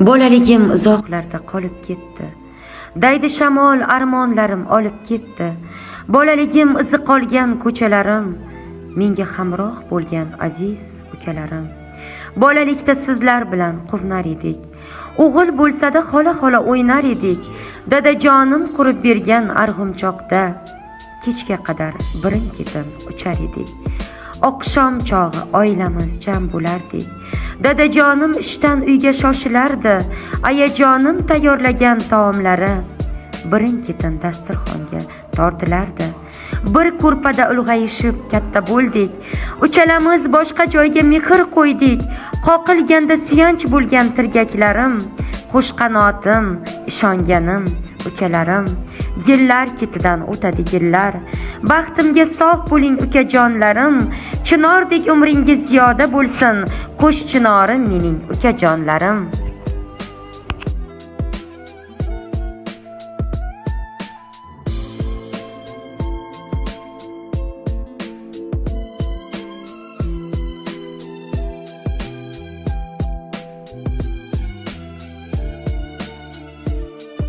Bolaligim uzoqlarda qolib ketdi. Daydi shamol armonlarim olib ketdi. Bolaligim izi qolgan ko'chalarim, menga hamroh bo'lgan aziz ukalarim. Bolalikda sizlar bilan quvnar edik. O'g'il bo'lsa-da xola-xola o'ynar edik. Dadajonim qurib bergan arg'umchoqda kechga qadar birin-ketin uchar edik. Oqshom chog'i oilamiz jam bo'lardik. Dadajonim ishdan uyga shoshilardi. Ayajonim tayyorlagan taomlari birin-ketin dasturxonga tortilardi. Bir ko'rpada ulg'ayishib katta bo'ldik. Uchalamiz boshqa joyga mehr qo'ydik. Qoqilganda suyanch bo'lgan tirgaklarim, qo'shqanotim ishonganim, ukalarim. Yillar ketidan o'tadi yillar. Baxtimga sog' bo'ling ukajonlarim. Chinordek umringiz ziyoda bo'lsin. Quş çınarın minin uka canlarım.